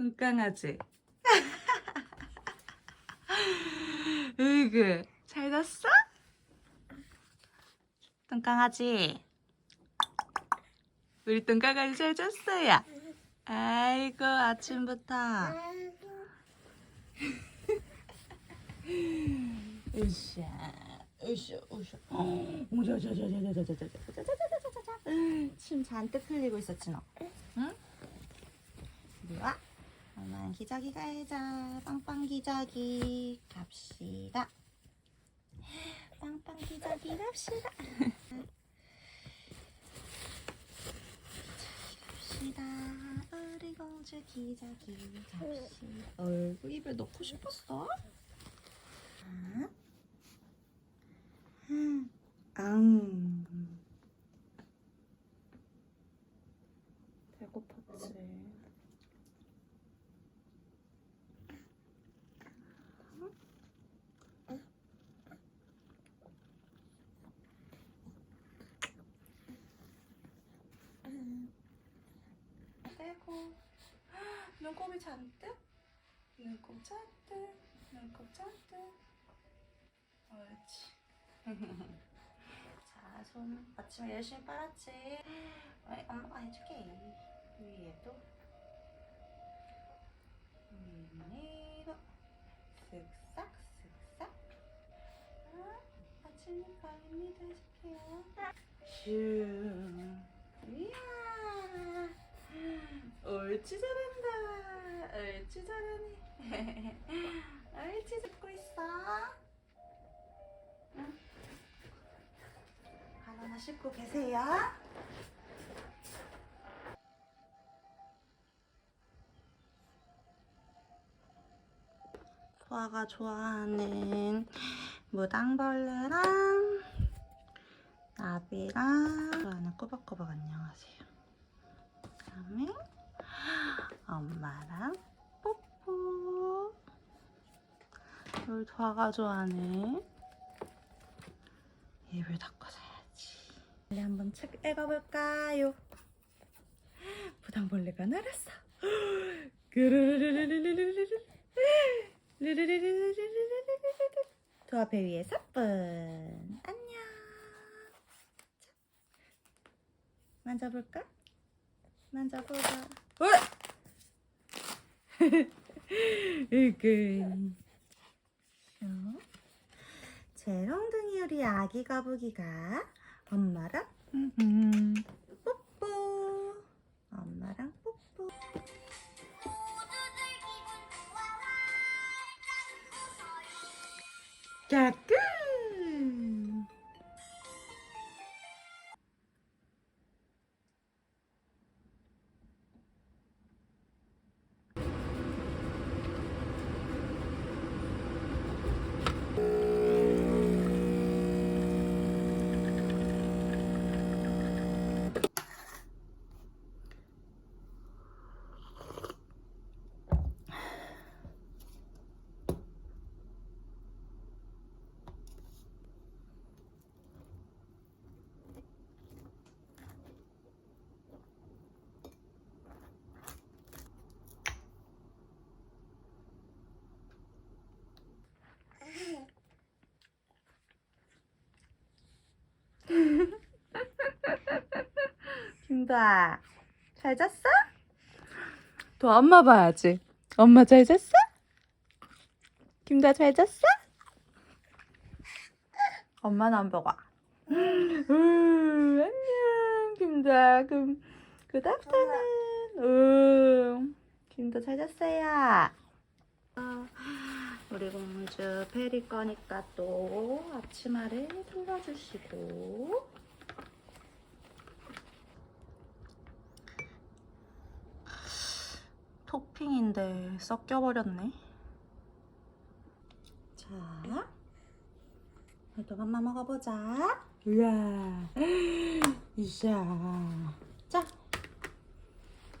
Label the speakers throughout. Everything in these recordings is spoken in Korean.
Speaker 1: 똥강아지. 으이그, 잘 잤어? 똥강아지. 우리 똥강아지 잘 잤어요. 아이고, 아침부터. 으쌰, 으쌰, 으쌰. 오자자자자자자자자자자자자자자자. 침 잔뜩 흘리고 있었지 너. 응? 이리 와. 엄 기저귀 갈자. 빵빵 기저귀 갑시다. 빵빵 기저귀 갑시다. 기저귀 갑시다. 우리 공주 기저귀 갑시다. 어이구 입에 넣고 싶었어? 자. 음. 앙. 배고팠지. 빼고 눈곱이 잔뜩 눈곱 잔뜩 눈곱 잔뜩 옳지 자, 손 아침에 열심히 빨았지? 어이, 엄마가 해줄게. 위에도. 위에도. 쓱싹, 쓱싹. 아, 아침이니까 입니다 해줄게요. 슈. 이야. 옳지 잘한다. 옳지 잘하네. 옳지 듣고 있어. 응. 하나나 씻고 계세요. 소아가 좋아하는 무당벌레랑 나비랑 좋아하는 꼬박꼬박 안녕하세요. 그다음에 엄마랑 뽀뽀 널 도와가 좋아하네 입을 닦아줘야지 빨리 한번 책 읽어볼까요? 부당벌레가 날았어 도화배 위에 사뿐 안녕 만져볼까? 만져보자 으 으그. 재롱둥이 우리 아기 거북이가 엄마랑 뽀뽀. 엄마랑 뽀뽀. 까꿍 김도아 잘 잤어? 또 엄마 봐야지. 엄마 잘 잤어? 김도아 잘 잤어? 엄마는 안 보고 음, 안녕. 김도아 그, 굿아프터는 음, 김도 잘 잤어요? 아, 우리 공주 페리 거니까 또 앞치마를 풀어주시고 토핑인데 섞여버렸네. 자, 이도 맘마 먹어보자. 우와, 이야. 자,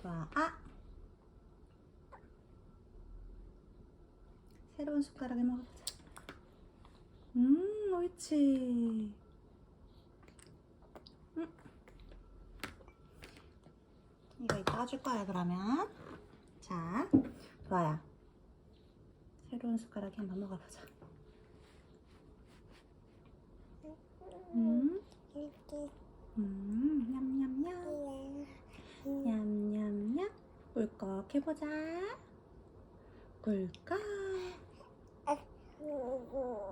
Speaker 1: 자, 아. 새로운 숟가락에 먹어보자. 음, 옳지. 음. 이거 이따 줄 거야, 그러면. 자, 자, 좋아요. 새로운 숟가락에 한번 먹어보자. 음, 음, 냠냠냠. 냠냠냠. 꿀꺽 해보자. 꿀꺽.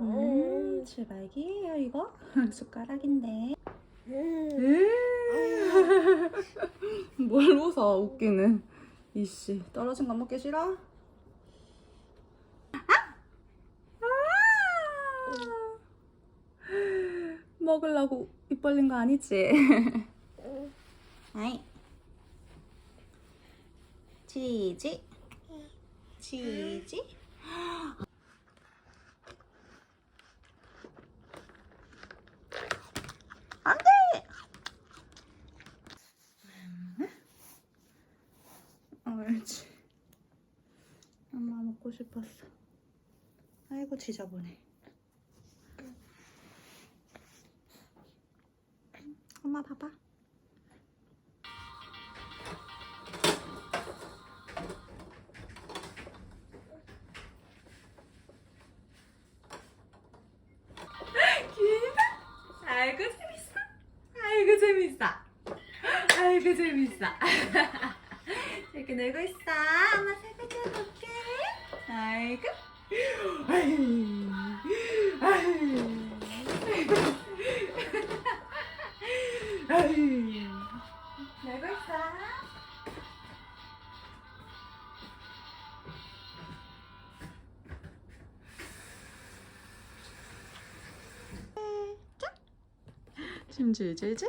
Speaker 1: 음, 출발기예요 이거. 숟가락인데. 뭘 웃어 웃기는. 이씨 떨어진 거 먹기 싫어? 아! 먹으려고 입 벌린 거 아니지? 아이. 치즈. 치즈. 안 돼! 옳지. 엄마 먹고 싶었어. 아이고 지저분해. 엄마 봐봐. 아이고 재밌어. 아이고 재밌어. 아이고 재밌어. 이렇게 놀고 있어. 엄마 살짝 볼게. 아이고. 놀고 있어. 춤줄줄줄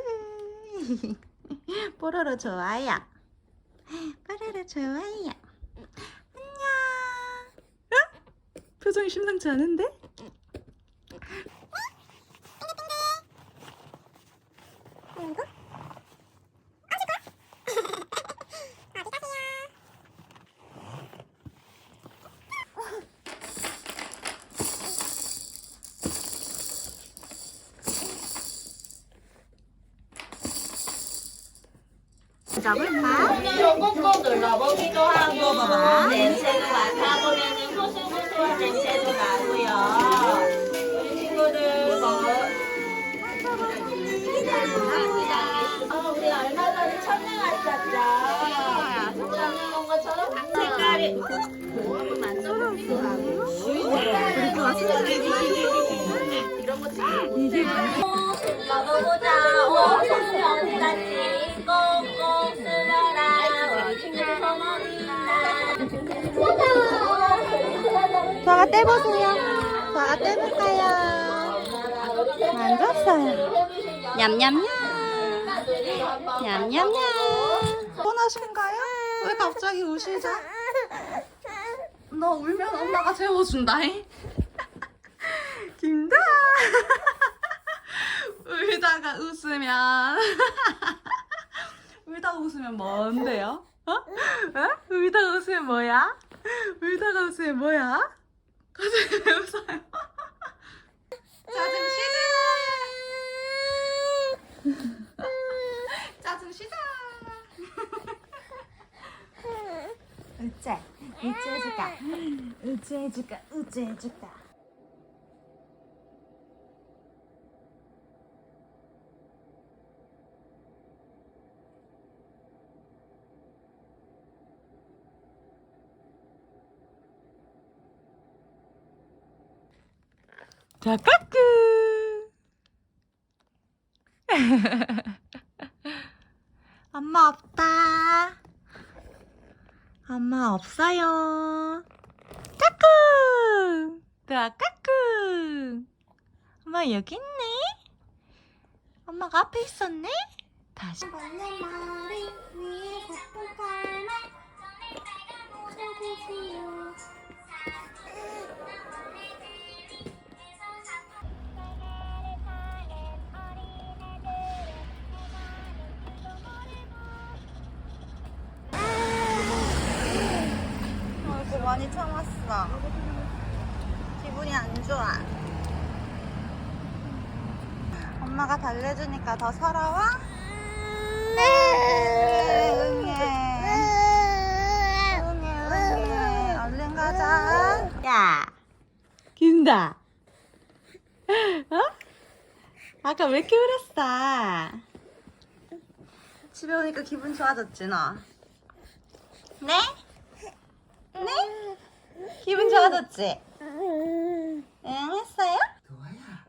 Speaker 1: 뽀로로 좋아요 뽀로로 좋아요 안녕 어? 표정이 심상치 않은데? 잡을까?
Speaker 2: 꾹꾹 눌러보기도 하고 냄새도 맡아보면 고소고소한 냄새도 나고요. 우리 친구들 뭐 어, 우리 얼마 전에 천양 왔었죠. 천양 온 것처럼 색깔이
Speaker 1: 떼보세요 저가 떼볼까요? 만졌어요 냠냠냠 냠냠냠 뻔하신가요? 왜 갑자기 우시죠? 너 울면 엄마가 재워준다잉 김다 울다가 웃으면 울다가 웃으면 뭔데요? 어? 어? 울다가 웃으면 뭐야? 울다가 웃으면 뭐야? 왜 웃어요? 짜증 시작! 짜증 시작! 우째, 우째 해줄까? 우째 해줄까? 우째 해줄까? 자, 까끄! 엄마 없다. 엄마 없어요. 까끄! 자, 까끄! 엄마 여기 있네? 엄마가 앞에 있었네? 다시. 많이 참았어. 기분이 안 좋아. 엄마가 달래주니까 더 살아와? 네. 응해. 응해, 응해. 얼른 가자. 야. 긴다! 어? 아까 왜 이렇게 울었어? 집에 오니까 기분 좋아졌지, 너? 네? 네? 기분 좋아졌지? 응 했어요?
Speaker 3: 도아야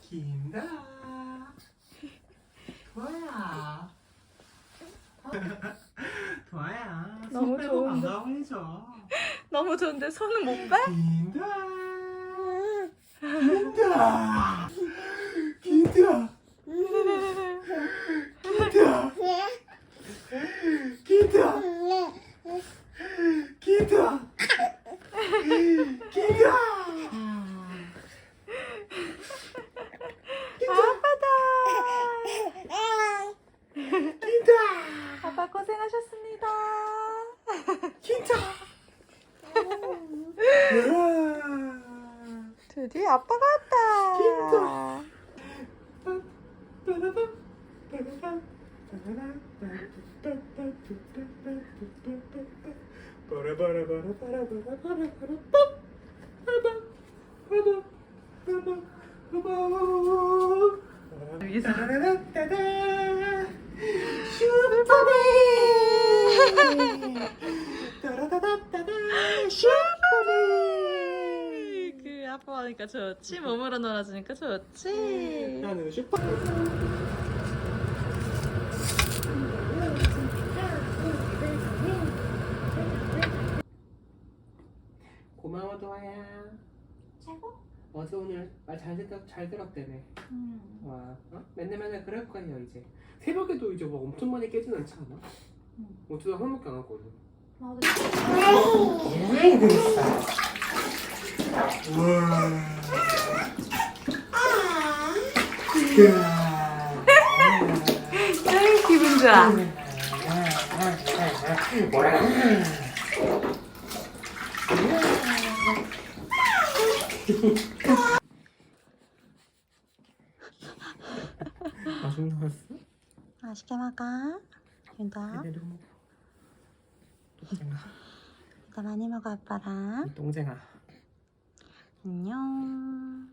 Speaker 3: 긴다 도아야 도아야
Speaker 1: 너무
Speaker 3: 손 빼고
Speaker 1: 좋은데.
Speaker 3: 반가워 해줘
Speaker 1: 너무 좋은데 손은 못 빼?
Speaker 3: 긴다 긴다 긴다 긴다 긴다
Speaker 1: 아빠다.
Speaker 3: 긴다
Speaker 1: 아빠 고생하셨습니다.
Speaker 3: 긴다
Speaker 1: 드디어 아빠가 왔다. 여기서 그 아빠 하니까 좋지? 몸으로 놀아주니까 좋지?
Speaker 3: 나는 슈퍼 고마워 도아야.
Speaker 4: 최고?
Speaker 3: 어제 오늘 말 잘 듣, 잘 들었다며.
Speaker 1: 음.
Speaker 3: 와 어? 맨날 맨날 그럴 거예요 이제. 새벽에도 이제 막 엄청 많이 깨진 않지 않아? 어쩌다 한 번밖에 안 왔거든.
Speaker 4: 나도
Speaker 1: 기분 좋아
Speaker 3: 맛있는 거 했어?
Speaker 1: 맛있게 먹어. 윤다
Speaker 3: 내려 먹어 똥쟁아
Speaker 1: 윤다 많이 먹어 아빠랑.
Speaker 3: 똥쟁아.
Speaker 1: 안녕